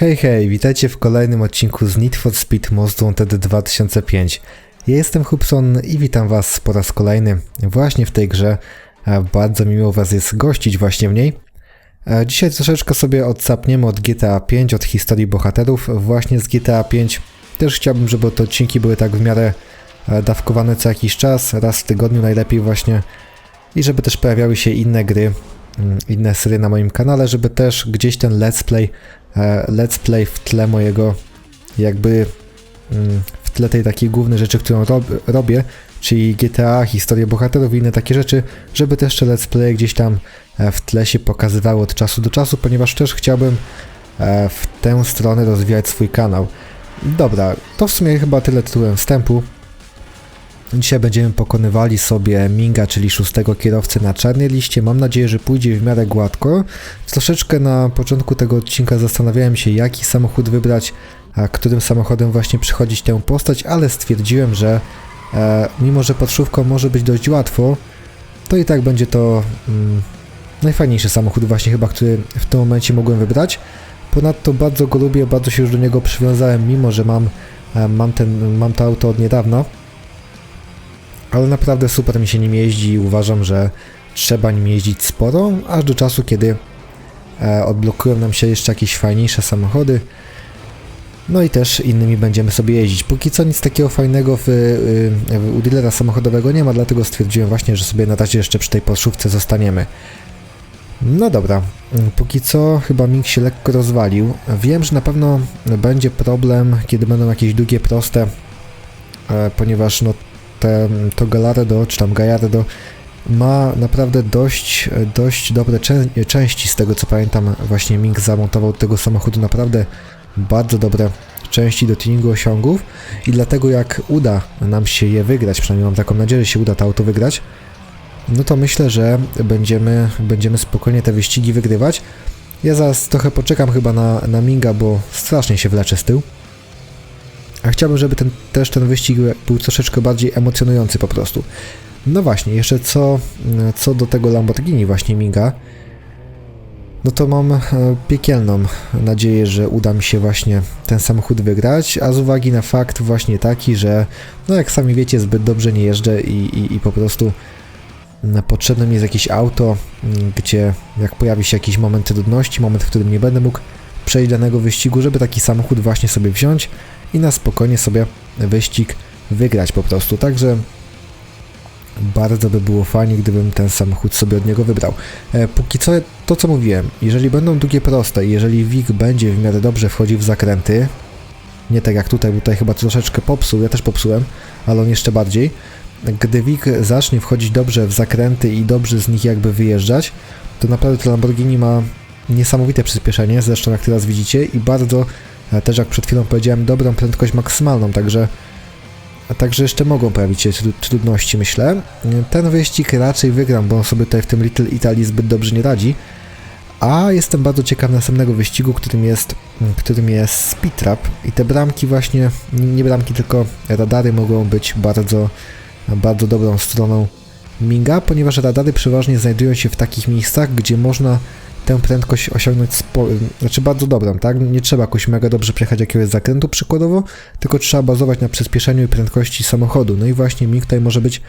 Hej, hej, witajcie w kolejnym odcinku z Need for Speed Most Wanted 2005. Ja jestem Hubson i witam was po raz kolejny właśnie w tej grze. E, Bardzo miło was jest gościć właśnie w niej. E, Dzisiaj troszeczkę sobie odsapniemy od GTA 5, od historii bohaterów właśnie z GTA 5. Też chciałbym, żeby te odcinki były tak w miarę e, dawkowane co jakiś czas, raz w tygodniu najlepiej właśnie. I żeby też pojawiały się inne gry, mm, inne serie na moim kanale, żeby też gdzieś ten let's play let's play w tle mojego jakby mm, w tle tej takiej głównej rzeczy, którą rob, robię, czyli GTA, historię bohaterów i inne takie rzeczy, żeby też te let's play gdzieś tam e, w tle się pokazywały od czasu do czasu, ponieważ też chciałbym e, w tę stronę rozwijać swój kanał. Dobra, to w sumie chyba tyle tytułem wstępu. Dzisiaj będziemy pokonywali sobie Minga, czyli szóstego kierowcę na czarnej liście. Mam nadzieję, że pójdzie w miarę gładko. Troszeczkę na początku tego odcinka zastanawiałem się, jaki samochód wybrać, a którym samochodem właśnie przychodzić tę postać, ale stwierdziłem, że e, mimo, że podszówką może być dość łatwo, to i tak będzie to mm, najfajniejszy samochód właśnie chyba, który w tym momencie mogłem wybrać. Ponadto bardzo go lubię, bardzo się już do niego przywiązałem, mimo że mam, e, mam, ten, mam to auto od niedawna ale naprawdę super mi się nim jeździ i uważam, że trzeba nim jeździć sporo, aż do czasu, kiedy e, odblokują nam się jeszcze jakieś fajniejsze samochody. No i też innymi będziemy sobie jeździć. Póki co nic takiego fajnego w, y, w, u dealera samochodowego nie ma, dlatego stwierdziłem właśnie, że sobie na razie jeszcze przy tej podszówce zostaniemy. No dobra, póki co chyba Ming się lekko rozwalił. Wiem, że na pewno będzie problem, kiedy będą jakieś długie, proste, e, ponieważ no te, to Gallardo, czy tam Gallardo ma naprawdę dość, dość dobre czę części, z tego co pamiętam, właśnie Ming zamontował tego samochodu naprawdę bardzo dobre części do tuningu osiągów i dlatego jak uda nam się je wygrać, przynajmniej mam taką nadzieję, że się uda to auto wygrać, no to myślę, że będziemy, będziemy spokojnie te wyścigi wygrywać. Ja zaraz trochę poczekam chyba na, na Minga, bo strasznie się wlecze z tyłu. A chciałbym, żeby ten, też ten wyścig był troszeczkę bardziej emocjonujący po prostu. No właśnie, jeszcze co, co do tego Lamborghini właśnie miga, no to mam e, piekielną nadzieję, że uda mi się właśnie ten samochód wygrać, a z uwagi na fakt właśnie taki, że no jak sami wiecie, zbyt dobrze nie jeżdżę i, i, i po prostu potrzebne mi jest jakieś auto, gdzie jak pojawi się jakiś moment trudności, moment, w którym nie będę mógł przejść danego wyścigu, żeby taki samochód właśnie sobie wziąć i na spokojnie sobie wyścig wygrać po prostu. Także bardzo by było fajnie, gdybym ten samochód sobie od niego wybrał. E, póki co, to co mówiłem, jeżeli będą długie proste i jeżeli WIG będzie w miarę dobrze wchodził w zakręty, nie tak jak tutaj, bo tutaj chyba troszeczkę popsuł, ja też popsułem, ale on jeszcze bardziej. Gdy WIG zacznie wchodzić dobrze w zakręty i dobrze z nich jakby wyjeżdżać, to naprawdę to Lamborghini ma niesamowite przyspieszenie, zresztą jak teraz widzicie, i bardzo też jak przed chwilą powiedziałem, dobrą prędkość maksymalną, także Także jeszcze mogą pojawić się trudności, myślę. Ten wyścig raczej wygram, bo on sobie tutaj w tym Little Italy zbyt dobrze nie radzi. A jestem bardzo ciekaw następnego wyścigu, którym jest, którym jest Speed Trap. I te bramki właśnie, nie bramki, tylko radary mogą być bardzo, bardzo dobrą stroną Minga, ponieważ radary przeważnie znajdują się w takich miejscach, gdzie można tę prędkość osiągnąć spo, znaczy bardzo dobrą, tak? Nie trzeba jakoś mega dobrze przejechać jakiegoś zakrętu przykładowo, tylko trzeba bazować na przyspieszeniu i prędkości samochodu. No i właśnie Mig tutaj może być,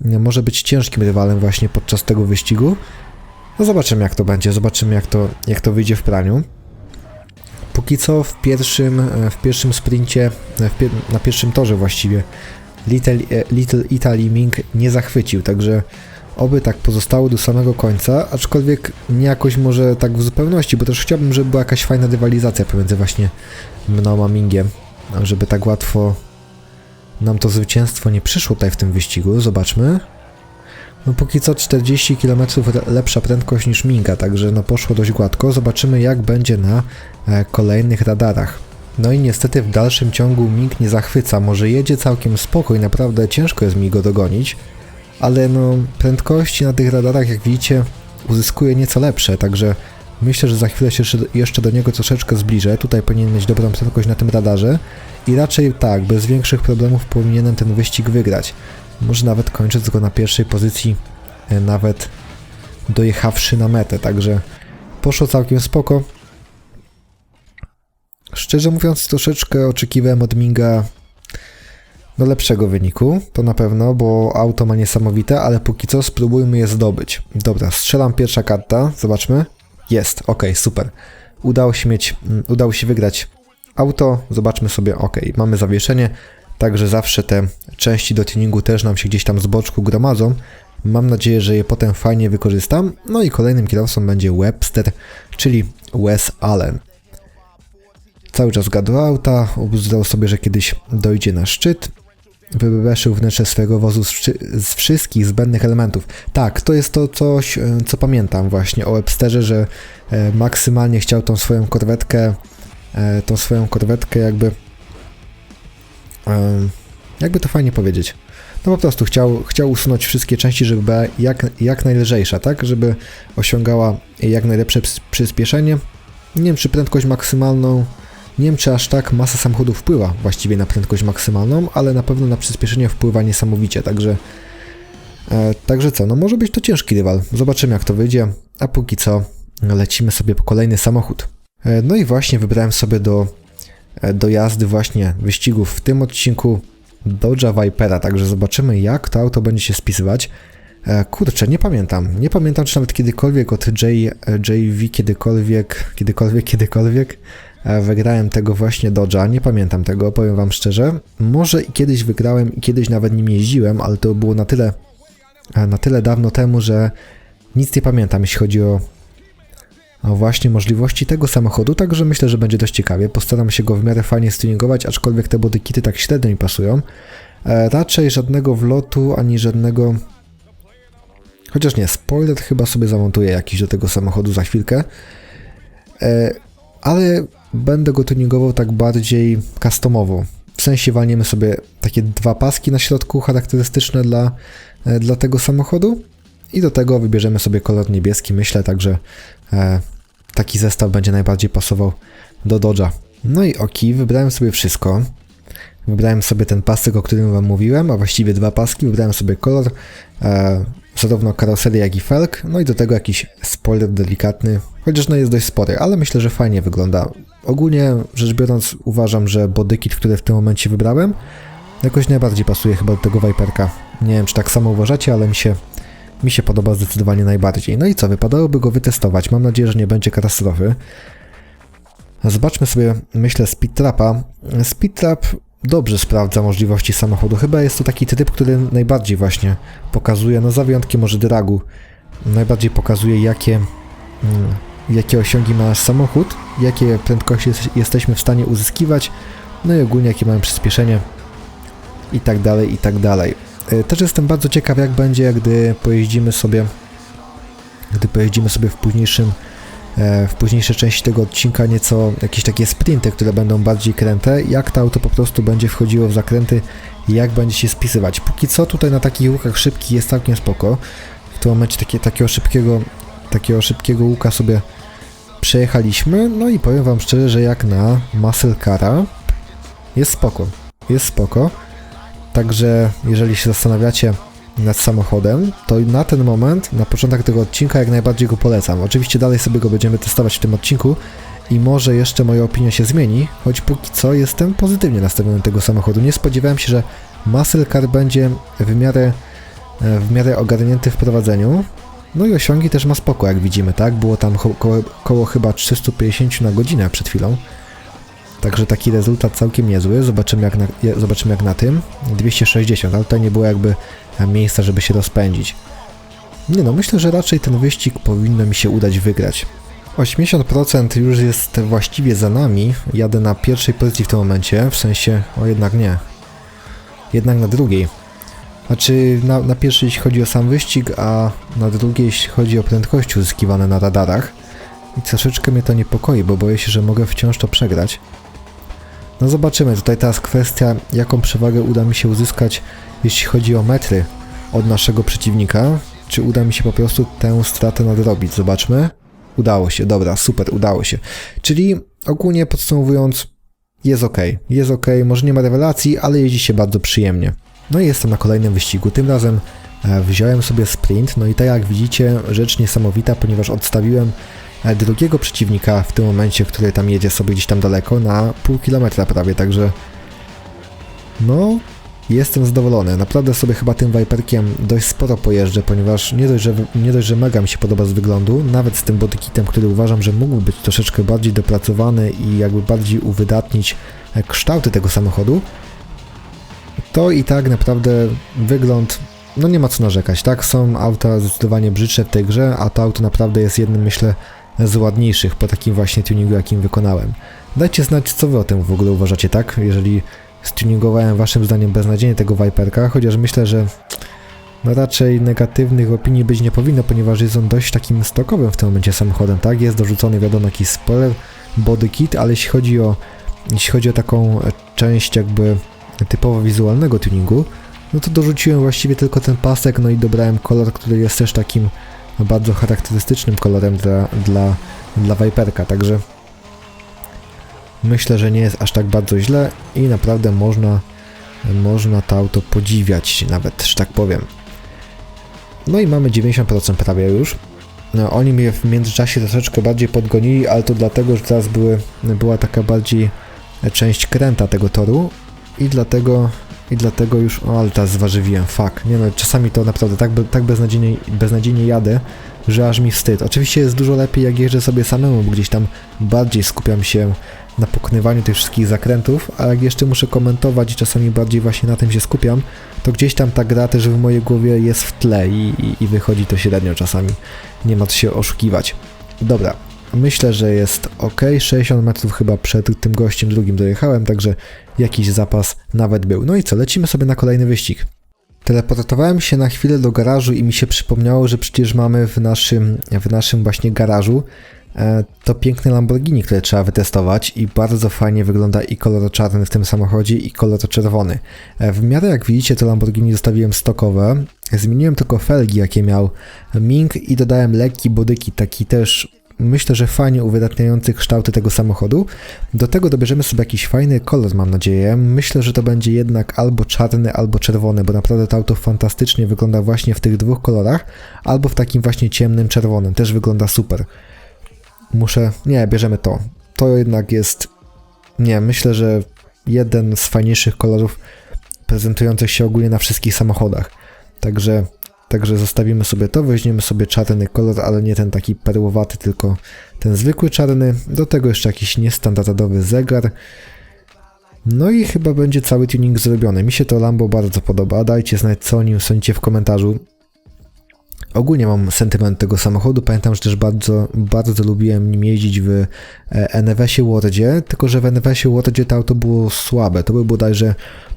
może być ciężkim rywalem właśnie podczas tego wyścigu. No zobaczymy jak to będzie, zobaczymy jak to, jak to wyjdzie w praniu. Póki co w pierwszym, w pierwszym sprincie, pier na pierwszym torze właściwie Little, Little Italy Ming nie zachwycił, także Oby tak pozostało do samego końca, aczkolwiek nie jakoś może tak w zupełności, bo też chciałbym, żeby była jakaś fajna rywalizacja pomiędzy właśnie mną a Mingiem, żeby tak łatwo nam to zwycięstwo nie przyszło tutaj w tym wyścigu. Zobaczmy. No póki co 40 km lepsza prędkość niż Minga, także no poszło dość gładko. Zobaczymy jak będzie na e, kolejnych radarach. No i niestety w dalszym ciągu Ming nie zachwyca, może jedzie całkiem spokój, naprawdę ciężko jest mi go dogonić ale no prędkości na tych radarach, jak widzicie, uzyskuje nieco lepsze, także myślę, że za chwilę się jeszcze do niego troszeczkę zbliżę. Tutaj powinien mieć dobrą prędkość na tym radarze i raczej tak, bez większych problemów powinienem ten wyścig wygrać. Może nawet kończyć go na pierwszej pozycji, e, nawet dojechawszy na metę, także poszło całkiem spoko. Szczerze mówiąc, troszeczkę oczekiwałem od Minga do lepszego wyniku, to na pewno, bo auto ma niesamowite, ale póki co spróbujmy je zdobyć. Dobra, strzelam pierwsza karta, zobaczmy. Jest, ok, super. Udało się mieć, mm, udało się wygrać auto, zobaczmy sobie, ok, mamy zawieszenie, także zawsze te części do tuningu też nam się gdzieś tam z boczku gromadzą. Mam nadzieję, że je potem fajnie wykorzystam. No i kolejnym kierowcą będzie Webster, czyli Wes Allen. Cały czas gadał auta, obzdał sobie, że kiedyś dojdzie na szczyt. Wybeszył wnętrze swojego wozu z, z wszystkich zbędnych elementów. Tak, to jest to coś, e, co pamiętam właśnie o Websterze, że e, maksymalnie chciał tą swoją korwetkę, e, tą swoją korwetkę jakby, e, jakby to fajnie powiedzieć. No po prostu chciał, chciał usunąć wszystkie części, żeby była jak, jak najlżejsza, tak? Żeby osiągała jak najlepsze ps- przyspieszenie. Nie wiem, czy prędkość maksymalną, nie wiem, czy aż tak masa samochodu wpływa właściwie na prędkość maksymalną, ale na pewno na przyspieszenie wpływa niesamowicie, także e, także co, no może być to ciężki rywal. Zobaczymy jak to wyjdzie, a póki co lecimy sobie po kolejny samochód. E, no i właśnie wybrałem sobie do, e, do jazdy właśnie wyścigów w tym odcinku Dodge'a Vipera, także zobaczymy jak to auto będzie się spisywać. E, Kurczę, nie pamiętam. Nie pamiętam, czy nawet kiedykolwiek od J, JV, kiedykolwiek, kiedykolwiek, kiedykolwiek wygrałem tego właśnie Dodge'a. Nie pamiętam tego, powiem wam szczerze. Może i kiedyś wygrałem i kiedyś nawet nim jeździłem, ale to było na tyle, e, na tyle dawno temu, że nic nie pamiętam, jeśli chodzi o, o właśnie możliwości tego samochodu, także myślę, że będzie dość ciekawie. Postaram się go w miarę fajnie stuningować, aczkolwiek te bodykity tak średnio mi pasują. E, raczej żadnego wlotu, ani żadnego Chociaż nie, spoiler chyba sobie zamontuję jakiś do tego samochodu za chwilkę. Ale będę go tuningował tak bardziej customowo. W sensie walniemy sobie takie dwa paski na środku charakterystyczne dla, e, dla tego samochodu i do tego wybierzemy sobie kolor niebieski, myślę, także e, taki zestaw będzie najbardziej pasował do Dodge'a. No i oki, wybrałem sobie wszystko. Wybrałem sobie ten pasek, o którym wam mówiłem, a właściwie dwa paski. Wybrałem sobie kolor, e, zarówno karoserię, jak i felg. No i do tego jakiś spoiler delikatny, chociaż no jest dość spory, ale myślę, że fajnie wygląda. Ogólnie rzecz biorąc, uważam, że bodykit, który w tym momencie wybrałem, jakoś najbardziej pasuje chyba do tego Viperka. Nie wiem, czy tak samo uważacie, ale mi się, mi się podoba zdecydowanie najbardziej. No i co, wypadałoby go wytestować. Mam nadzieję, że nie będzie katastrofy. Zobaczmy sobie, myślę, Speed Trapa. Dobrze sprawdza możliwości samochodu. Chyba jest to taki typ, który najbardziej właśnie pokazuje, no za wyjątkiem może dragu, najbardziej pokazuje jakie, mm, jakie osiągi ma nasz samochód, jakie prędkości jest, jesteśmy w stanie uzyskiwać, no i ogólnie jakie mamy przyspieszenie i tak dalej, i tak dalej. E, Też jestem bardzo ciekaw jak będzie, gdy pojeździmy sobie gdy pojeździmy sobie w późniejszym w późniejszej części tego odcinka nieco jakieś takie sprinty, które będą bardziej kręte, jak to auto po prostu będzie wchodziło w zakręty jak będzie się spisywać. Póki co tutaj na takich łukach szybkich jest całkiem spoko. W tym momencie takie, takiego szybkiego takiego szybkiego łuka sobie przejechaliśmy, no i powiem wam szczerze, że jak na muscle cara jest spoko. Jest spoko. Także jeżeli się zastanawiacie nad samochodem, to na ten moment, na początek tego odcinka jak najbardziej go polecam. Oczywiście dalej sobie go będziemy testować w tym odcinku i może jeszcze moja opinia się zmieni, choć póki co jestem pozytywnie nastawiony tego samochodu. Nie spodziewałem się, że Muscle Car będzie w miarę, e, w miarę ogarnięty w prowadzeniu. No i osiągi też ma spoko, jak widzimy, tak? Było tam ko- koło, koło chyba 350 na godzinę przed chwilą. Także taki rezultat całkiem niezły. Zobaczymy jak na, zobaczymy jak na tym. 260, ale tutaj nie było jakby e, miejsca, żeby się rozpędzić. Nie no, myślę, że raczej ten wyścig powinno mi się udać wygrać. 80% już jest właściwie za nami. Jadę na pierwszej pozycji w tym momencie, w sensie, o jednak nie. Jednak na drugiej. Znaczy na, na pierwszej jeśli chodzi o sam wyścig, a na drugiej jeśli chodzi o prędkości uzyskiwane na radarach. I troszeczkę mnie to niepokoi, bo boję się, że mogę wciąż to przegrać. No zobaczymy, tutaj teraz kwestia, jaką przewagę uda mi się uzyskać, jeśli chodzi o metry od naszego przeciwnika. Czy uda mi się po prostu tę stratę nadrobić? Zobaczmy. Udało się, dobra, super, udało się. Czyli ogólnie podsumowując, jest ok, jest ok, może nie ma rewelacji, ale jeździ się bardzo przyjemnie. No i jestem na kolejnym wyścigu, tym razem e, wziąłem sobie sprint, no i tak jak widzicie, rzecz niesamowita, ponieważ odstawiłem drugiego przeciwnika w tym momencie, który tam jedzie sobie gdzieś tam daleko, na pół kilometra prawie, także no, jestem zadowolony. Naprawdę sobie chyba tym Viperkiem dość sporo pojeżdżę, ponieważ nie dość, że, nie dość, że mega mi się podoba z wyglądu, nawet z tym bodykitem, który uważam, że mógł być troszeczkę bardziej dopracowany i jakby bardziej uwydatnić e, kształty tego samochodu, to i tak naprawdę wygląd, no nie ma co narzekać, tak? Są auta zdecydowanie brzydsze w tej grze, a to auto naprawdę jest jednym, myślę, z ładniejszych po takim właśnie tuningu, jakim wykonałem. Dajcie znać, co wy o tym w ogóle uważacie, tak? Jeżeli stuningowałem waszym zdaniem beznadziejnie tego Viperka, chociaż myślę, że no raczej negatywnych opinii być nie powinno, ponieważ jest on dość takim stokowym w tym momencie samochodem, tak? Jest dorzucony wiadomo jakiś spoiler, body kit, ale jeśli chodzi o jeśli chodzi o taką część jakby typowo wizualnego tuningu, no to dorzuciłem właściwie tylko ten pasek, no i dobrałem kolor, który jest też takim bardzo charakterystycznym kolorem dla, dla, dla Viperka, także myślę, że nie jest aż tak bardzo źle i naprawdę można, można to auto podziwiać nawet, że tak powiem. No i mamy 90% prawie już. No, oni mnie w międzyczasie troszeczkę bardziej podgonili, ale to dlatego, że teraz były, była taka bardziej część kręta tego toru i dlatego i dlatego już, o ale teraz zważywiłem, fuck, nie no, czasami to naprawdę tak, tak beznadziejnie, beznadziejnie jadę, że aż mi wstyd. Oczywiście jest dużo lepiej jak jeżdżę sobie samemu, bo gdzieś tam bardziej skupiam się na pokonywaniu tych wszystkich zakrętów, a jak jeszcze muszę komentować i czasami bardziej właśnie na tym się skupiam, to gdzieś tam ta gra też w mojej głowie jest w tle i, i, i wychodzi to średnio czasami. Nie ma co się oszukiwać. Dobra, myślę, że jest ok. 60 metrów chyba przed tym gościem drugim dojechałem, także jakiś zapas nawet był. No i co, lecimy sobie na kolejny wyścig. Teleportowałem się na chwilę do garażu i mi się przypomniało, że przecież mamy w naszym, w naszym właśnie garażu e, to piękne Lamborghini, które trzeba wytestować i bardzo fajnie wygląda i kolor czarny w tym samochodzie i kolor czerwony. E, w miarę jak widzicie to Lamborghini zostawiłem stokowe, zmieniłem tylko felgi jakie miał Ming i dodałem lekki bodyki, taki też myślę, że fajnie uwydatniający kształty tego samochodu. Do tego dobierzemy sobie jakiś fajny kolor, mam nadzieję. Myślę, że to będzie jednak albo czarny, albo czerwony, bo naprawdę to auto fantastycznie wygląda właśnie w tych dwóch kolorach, albo w takim właśnie ciemnym czerwonym. Też wygląda super. Muszę... Nie, bierzemy to. To jednak jest... Nie, myślę, że jeden z fajniejszych kolorów prezentujących się ogólnie na wszystkich samochodach. Także Także zostawimy sobie to, weźmiemy sobie czarny kolor, ale nie ten taki perłowaty, tylko ten zwykły czarny. Do tego jeszcze jakiś niestandardowy zegar. No i chyba będzie cały tuning zrobiony. Mi się to Lambo bardzo podoba. Dajcie znać, co o nim sądzicie w komentarzu. Ogólnie mam sentyment tego samochodu. Pamiętam, że też bardzo, bardzo lubiłem nim jeździć w e, NWS-ie Wordzie, tylko że w NWS-ie Wordzie to auto było słabe. To był bodajże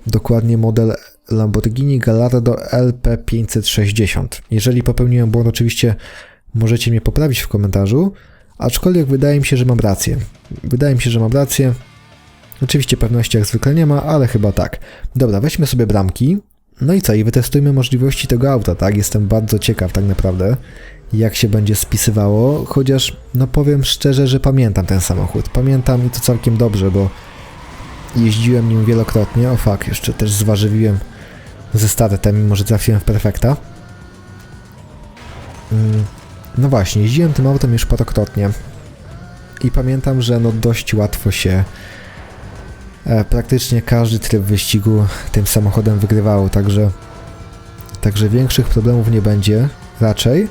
dokładnie model Lamborghini Gallardo LP560. Jeżeli popełniłem błąd, oczywiście możecie mnie poprawić w komentarzu, aczkolwiek wydaje mi się, że mam rację. Wydaje mi się, że mam rację. Oczywiście pewności jak zwykle nie ma, ale chyba tak. Dobra, weźmy sobie bramki. No i co? I wytestujmy możliwości tego auta, tak? Jestem bardzo ciekaw tak naprawdę, jak się będzie spisywało, chociaż no powiem szczerze, że pamiętam ten samochód. Pamiętam i to całkiem dobrze, bo jeździłem nim wielokrotnie. O fuck, jeszcze też zważywiłem ze startem, mimo że trafiłem w perfekta. Mm, no właśnie, jeździłem tym autem już parokrotnie i pamiętam, że no dość łatwo się e, praktycznie każdy tryb wyścigu tym samochodem wygrywało, także także większych problemów nie będzie raczej,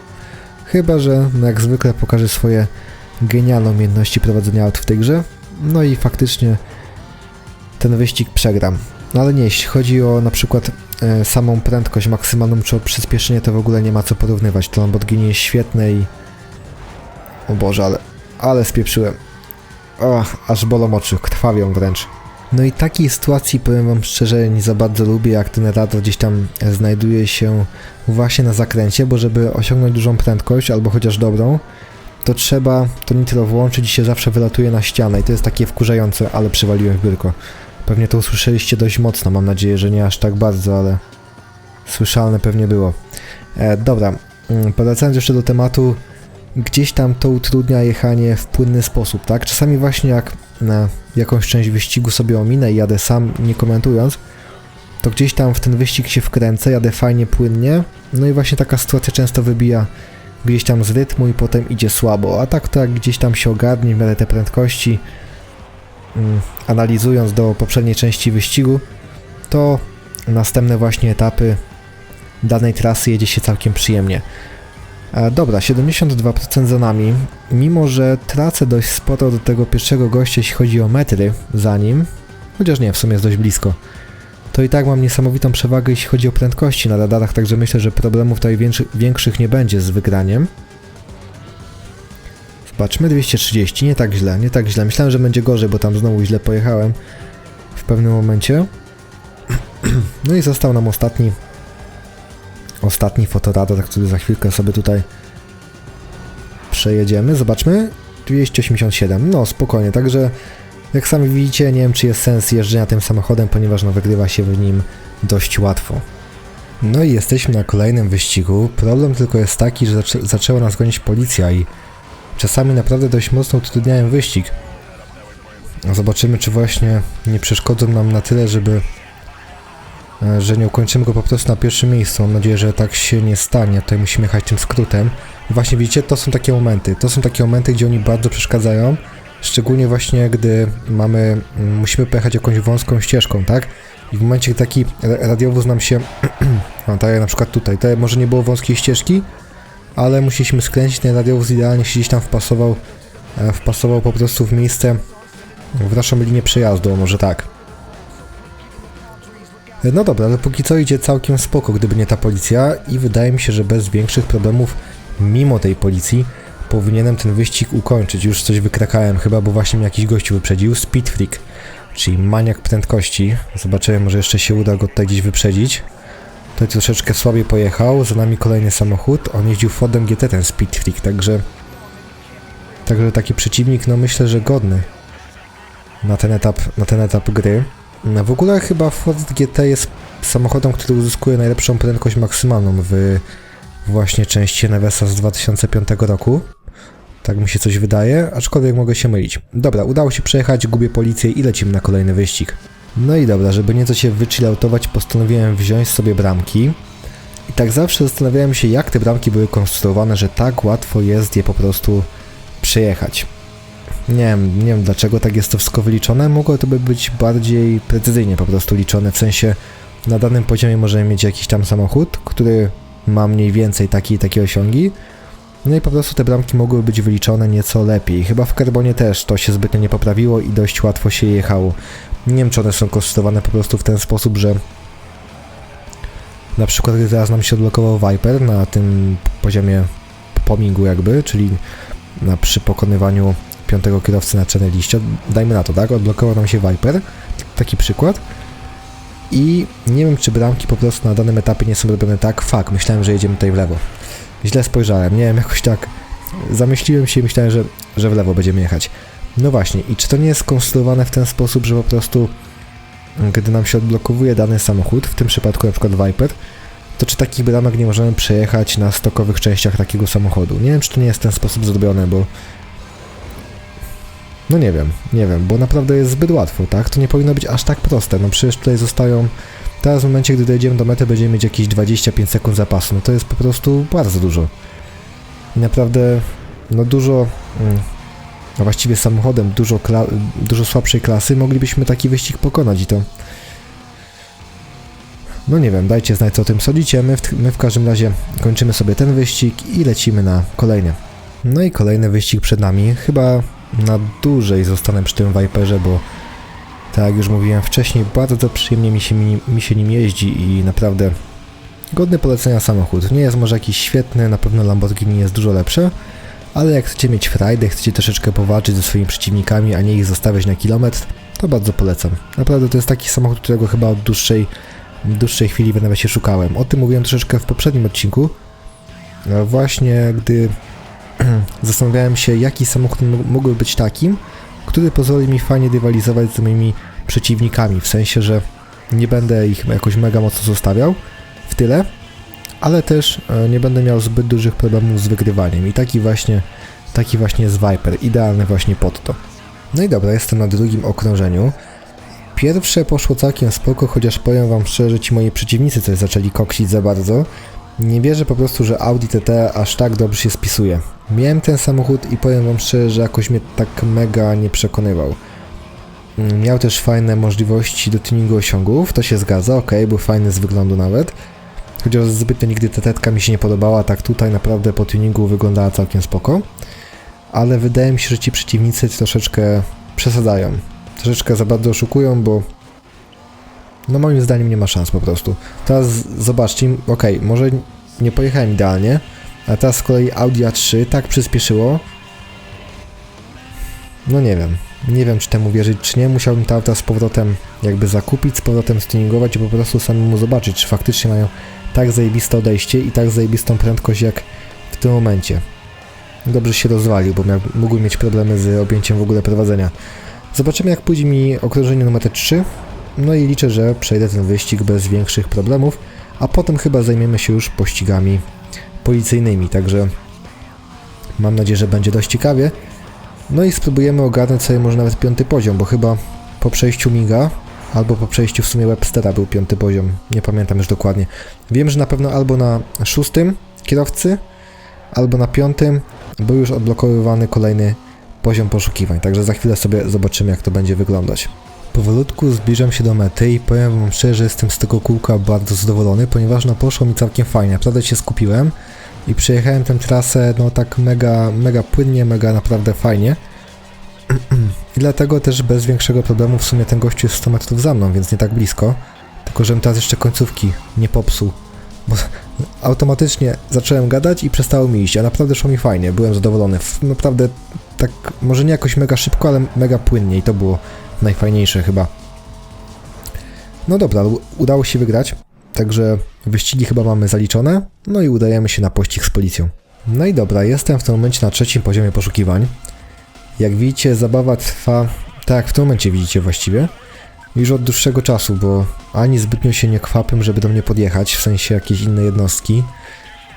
chyba że no jak zwykle pokaże swoje genialne umiejętności prowadzenia aut w tej grze, no i faktycznie ten wyścig przegram. No ale nie, jeśli chodzi o na przykład e, samą prędkość maksymalną czy o przyspieszenie, to w ogóle nie ma co porównywać. To Lamborghini jest świetne i... O Boże, ale... Ale spieprzyłem. O, aż bolą oczy, krwawią wręcz. No i takiej sytuacji, powiem wam szczerze, nie za bardzo lubię, jak ten radar gdzieś tam znajduje się właśnie na zakręcie, bo żeby osiągnąć dużą prędkość, albo chociaż dobrą, to trzeba to nitro włączyć i się zawsze wylatuje na ścianę i to jest takie wkurzające, ale przywaliłem w biurko. Pewnie to usłyszeliście dość mocno, mam nadzieję, że nie aż tak bardzo, ale słyszalne pewnie było. E, dobra, mm, powracając jeszcze do tematu, gdzieś tam to utrudnia jechanie w płynny sposób, tak? Czasami właśnie jak na jakąś część wyścigu sobie ominę i jadę sam, nie komentując, to gdzieś tam w ten wyścig się wkręcę, jadę fajnie, płynnie, no i właśnie taka sytuacja często wybija, gdzieś tam z rytmu i potem idzie słabo, a tak to jak gdzieś tam się ogarnie w miarę te prędkości, analizując do poprzedniej części wyścigu, to następne właśnie etapy danej trasy jedzie się całkiem przyjemnie. Dobra, 72% za nami, mimo że tracę dość sporo do tego pierwszego gościa, jeśli chodzi o metry za nim, chociaż nie, w sumie jest dość blisko, to i tak mam niesamowitą przewagę, jeśli chodzi o prędkości na radarach, także myślę, że problemów tutaj większy, większych nie będzie z wygraniem. Zobaczmy, 230, nie tak źle, nie tak źle. Myślałem, że będzie gorzej, bo tam znowu źle pojechałem w pewnym momencie. No i został nam ostatni ostatni fotoradar, który za chwilkę sobie tutaj przejedziemy. Zobaczmy. 287. No, spokojnie. Także jak sami widzicie, nie wiem czy jest sens jeżdżenia tym samochodem, ponieważ no, wygrywa się w nim dość łatwo. No i jesteśmy na kolejnym wyścigu. Problem tylko jest taki, że zaczę zaczęła nas gonić policja i czasami naprawdę dość mocno utrudniają wyścig. Zobaczymy, czy właśnie nie przeszkodzą nam na tyle, żeby e, że nie ukończymy go po prostu na pierwszym miejscu. Mam nadzieję, że tak się nie stanie. Tutaj musimy jechać tym skrótem. Właśnie widzicie, to są takie momenty. To są takie momenty, gdzie oni bardzo przeszkadzają. Szczególnie właśnie, gdy mamy, mm, musimy pojechać jakąś wąską ścieżką, tak? I w momencie, gdy taki ra- radiowóz nam się, no tak jak na przykład tutaj, to może nie było wąskiej ścieżki, ale musieliśmy skręcić, ten radiowóz idealnie się gdzieś tam wpasował, e, wpasował po prostu w miejsce, w naszą linię przejazdu, może tak. E, No dobra, ale póki co idzie całkiem spoko, gdyby nie ta policja i wydaje mi się, że bez większych problemów, mimo tej policji, powinienem ten wyścig ukończyć. Już coś wykrakałem chyba, bo właśnie mnie jakiś gościu wyprzedził. Speed Freak, czyli maniak prędkości. Zobaczymy, może jeszcze się uda go tutaj gdzieś wyprzedzić. Tutaj troszeczkę słabiej pojechał, za nami kolejny samochód. On jeździł Fordem GT, ten Speed Freak, także... Także taki przeciwnik, no myślę, że godny na ten etap, na ten etap gry. No, w ogóle chyba Ford GT jest samochodem, który uzyskuje najlepszą prędkość maksymalną w właśnie części NWS z 2005 roku. Tak mi się coś wydaje, aczkolwiek mogę się mylić. Dobra, udało się przejechać, gubię policję i lecimy na kolejny wyścig. No i dobra, żeby nieco się wychilloutować, postanowiłem wziąć sobie bramki. I tak zawsze zastanawiałem się, jak te bramki były konstruowane, że tak łatwo jest je po prostu przejechać. Nie wiem, nie wiem dlaczego tak jest to wszystko wyliczone. Mogło to by być bardziej precyzyjnie po prostu liczone, w sensie na danym poziomie możemy mieć jakiś tam samochód, który ma mniej więcej takie i takie osiągi. No i po prostu te bramki mogły być wyliczone nieco lepiej. Chyba w Carbonie też to się zbytnio nie poprawiło i dość łatwo się jechało. Nie wiem, czy one są konstruowane po prostu w ten sposób, że na przykład gdy teraz nam się odblokował Viper na tym poziomie pomingu jakby, czyli na, przy pokonywaniu piątego kierowcy na czarnej liście, dajmy na to, tak? Odblokował nam się Viper, taki przykład. I nie wiem, czy bramki po prostu na danym etapie nie są robione tak. Fuck, myślałem, że jedziemy tutaj w lewo. Źle spojrzałem, nie wiem, jakoś tak zamyśliłem się i myślałem, że, że w lewo będziemy jechać. No właśnie, i czy to nie jest skonstruowane w ten sposób, że po prostu gdy nam się odblokowuje dany samochód, w tym przypadku na przykład Viper, to czy takich bramek nie możemy przejechać na stokowych częściach takiego samochodu? Nie wiem, czy to nie jest w ten sposób zrobione, bo no nie wiem, nie wiem, bo naprawdę jest zbyt łatwo, tak? To nie powinno być aż tak proste. No przecież tutaj zostają. Teraz w momencie, gdy dojdziemy do mety, będziemy mieć jakieś 25 sekund zapasu. No to jest po prostu bardzo dużo. I naprawdę, no dużo. Mm, a właściwie samochodem dużo, kla- dużo słabszej klasy moglibyśmy taki wyścig pokonać i to. No nie wiem, dajcie znać co o tym sądzicie. My w, my w każdym razie kończymy sobie ten wyścig i lecimy na kolejny. No i kolejny wyścig przed nami. Chyba na dłużej zostanę przy tym Viperze, bo tak jak już mówiłem wcześniej, bardzo przyjemnie mi się, mi, mi się nim jeździ i naprawdę godny polecenia samochód. Nie jest może jakiś świetny, na pewno Lamborghini jest dużo lepsze, ale jak chcecie mieć frajdę, chcecie troszeczkę powalczyć ze swoimi przeciwnikami, a nie ich zostawiać na kilometr, to bardzo polecam. Naprawdę to jest taki samochód, którego chyba od dłuższej, dłuższej chwili w się szukałem. O tym mówiłem troszeczkę w poprzednim odcinku. No Właśnie gdy zastanawiałem się, jaki samochód mógłby być takim, który pozwoli mi fajnie rywalizować z moimi przeciwnikami, w sensie, że nie będę ich jakoś mega mocno zostawiał w tyle, ale też e, nie będę miał zbyt dużych problemów z wygrywaniem i taki właśnie, taki właśnie jest Viper, idealny właśnie pod to. No i dobra, jestem na drugim okrążeniu. Pierwsze poszło całkiem spoko, chociaż powiem wam szczerze, ci moi przeciwnicy coś zaczęli koksić za bardzo. Nie wierzę po prostu, że Audi TT aż tak dobrze się spisuje. Miałem ten samochód i powiem wam szczerze, że jakoś mnie tak mega nie przekonywał. Mm, Miał też fajne możliwości do tuningu osiągów, to się zgadza, ok, był fajny z wyglądu nawet. Chociaż zbytnio nigdy TT mi się nie podobała, tak tutaj naprawdę po tuningu wyglądała całkiem spoko. Ale wydaje mi się, że ci przeciwnicy troszeczkę przesadzają. Troszeczkę za bardzo oszukują, bo no moim zdaniem nie ma szans po prostu. Teraz zobaczcie, ok, może nie pojechałem idealnie, a teraz z kolei Audi A3 tak przyspieszyło. No nie wiem, nie wiem czy temu wierzyć czy nie, musiałbym te auta z powrotem jakby zakupić, z powrotem stuningować i po prostu samemu zobaczyć, czy faktycznie mają tak zajebiste odejście i tak zajebistą prędkość jak w tym momencie. Dobrze się rozwalił, bo miał, mógłbym mieć problemy z objęciem w ogóle prowadzenia. Zobaczymy jak pójdzie mi okrążenie numer 3. No i liczę, że przejdę ten wyścig bez większych problemów, a potem chyba zajmiemy się już pościgami policyjnymi, także mam nadzieję, że będzie dość ciekawie. No i spróbujemy ogarnąć sobie może nawet piąty poziom, bo chyba po przejściu Miga, albo po przejściu w sumie Webstera był piąty poziom, nie pamiętam już dokładnie. Wiem, że na pewno albo na szóstym kierowcy, albo na piątym był już odblokowywany kolejny poziom poszukiwań, także za chwilę sobie zobaczymy jak to będzie wyglądać. Powolutku zbliżam się do mety i powiem wam szczerze, że jestem z tego kółka bardzo zadowolony, ponieważ no poszło mi całkiem fajnie, naprawdę się skupiłem i przejechałem tę trasę no tak mega, mega płynnie, mega naprawdę fajnie. I dlatego też bez większego problemu w sumie ten gościu jest 100 metrów za mną, więc nie tak blisko. Tylko żebym teraz jeszcze końcówki nie popsuł. Bo automatycznie zacząłem gadać i przestało mi iść, a naprawdę szło mi fajnie, byłem zadowolony. Naprawdę tak, może nie jakoś mega szybko, ale mega płynnie i to było najfajniejsze chyba. No dobra, udało się wygrać, także wyścigi chyba mamy zaliczone, no i udajemy się na pościg z policją. No i dobra, jestem w tym momencie na trzecim poziomie poszukiwań. Jak widzicie, zabawa trwa, tak jak w tym momencie widzicie właściwie, już od dłuższego czasu, bo ani zbytnio się nie kwapię, żeby do mnie podjechać, w sensie jakieś inne jednostki.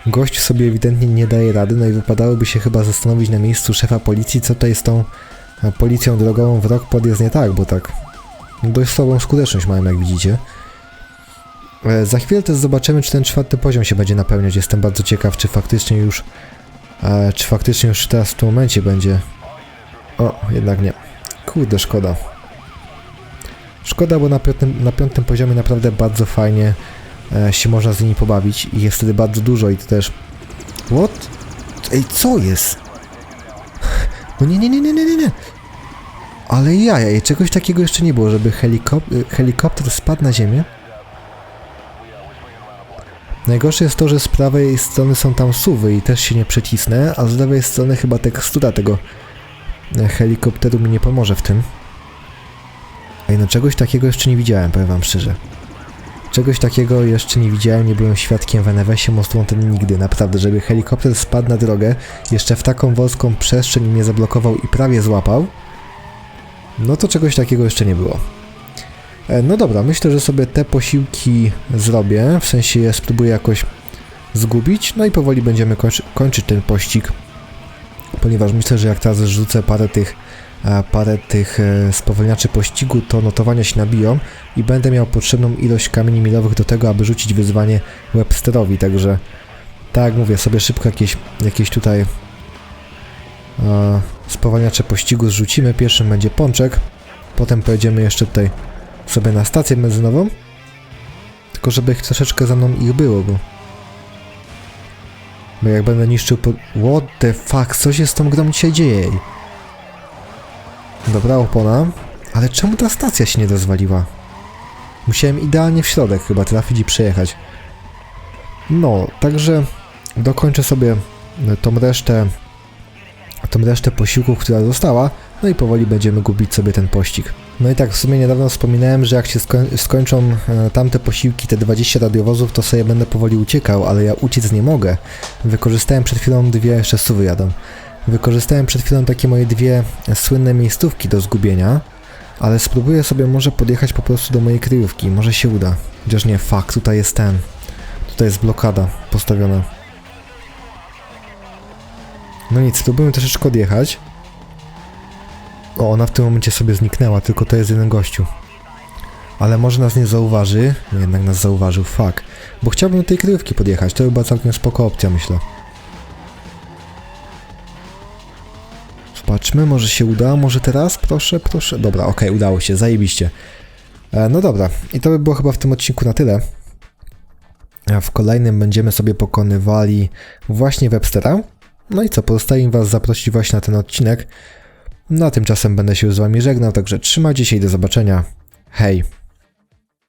Gość sobie ewidentnie nie daje rady, no i wypadałoby się chyba zastanowić na miejscu szefa policji, co tutaj z tą e, policją drogową w rok podjazd nie tak, bo tak dość słabą skuteczność mają, jak widzicie. E, Za chwilę też zobaczymy, czy ten czwarty poziom się będzie napełniać. Jestem bardzo ciekaw, czy faktycznie już e, czy faktycznie już teraz w tym momencie będzie. O, jednak nie. Kurde, szkoda. Szkoda, bo na piątym, na piątym poziomie naprawdę bardzo fajnie e, się można z nimi pobawić i jest wtedy bardzo dużo i to też... What? Ej, co jest? No nie, nie, nie, nie, nie, nie, nie. Ale jaja, ej, czegoś takiego jeszcze nie było, żeby helikop helikopter spadł na ziemię. Najgorsze jest to, że z prawej strony są tam suwy i też się nie przecisnę, a z lewej strony chyba tekstura tego e, helikopteru mi nie pomoże w tym. Ej, no czegoś takiego jeszcze nie widziałem, powiem wam szczerze. Czegoś takiego jeszcze nie widziałem, nie byłem świadkiem w NWS-ie Most Wanted nigdy, naprawdę, żeby helikopter spadł na drogę, jeszcze w taką wąską przestrzeń mnie zablokował i prawie złapał, no to czegoś takiego jeszcze nie było. E, No dobra, myślę, że sobie te posiłki zrobię, w sensie je spróbuję jakoś zgubić, no i powoli będziemy kończy, kończyć ten pościg, ponieważ myślę, że jak teraz rzucę parę tych, e, parę tych e, spowolniaczy pościgu, to notowania się nabiją i będę miał potrzebną ilość kamieni milowych do tego, aby rzucić wyzwanie Websterowi, także tak jak mówię, sobie szybko jakieś, jakieś tutaj e, pościgu zrzucimy. Pierwszym będzie pączek, potem pojedziemy jeszcze tutaj sobie na stację benzynową. Tylko żeby ich troszeczkę za mną ich było, bo... Bo jak będę niszczył po... What the fuck, co się z tą grą dzisiaj dzieje? ej? Dobra, opona. Ale czemu ta stacja się nie rozwaliła? Musiałem idealnie w środek chyba trafić i przejechać. No, także dokończę sobie tą resztę tą resztę posiłków, która została, no i powoli będziemy gubić sobie ten pościg. No i tak, w sumie niedawno wspominałem, że jak się skoń skończą e, tamte posiłki, te 20 radiowozów, to sobie będę powoli uciekał, ale ja uciec nie mogę. Wykorzystałem przed chwilą dwie, jeszcze suwy jadą. Wykorzystałem przed chwilą takie moje dwie słynne miejscówki do zgubienia, ale spróbuję sobie może podjechać po prostu do mojej kryjówki, może się uda. Chociaż nie, fuck, tutaj jest ten. Tutaj jest blokada postawiona. No nic, spróbujmy troszeczkę odjechać. O, ona w tym momencie sobie zniknęła, tylko to jest jeden gościu. Ale może nas nie zauważy. Jednak nas zauważył, fuck. Bo chciałbym do tej kryjówki podjechać, to by była całkiem spoko opcja, myślę. Zobaczmy, może się uda, może teraz? Proszę, proszę. Dobra, okej, udało się, zajebiście. E, no dobra, i to by było chyba w tym odcinku na tyle. A w kolejnym będziemy sobie pokonywali właśnie Webstera. No i co, pozostaje mi Was zaprosić właśnie na ten odcinek. No a tymczasem będę się z Wami żegnał, także trzymajcie się i do zobaczenia. Hej!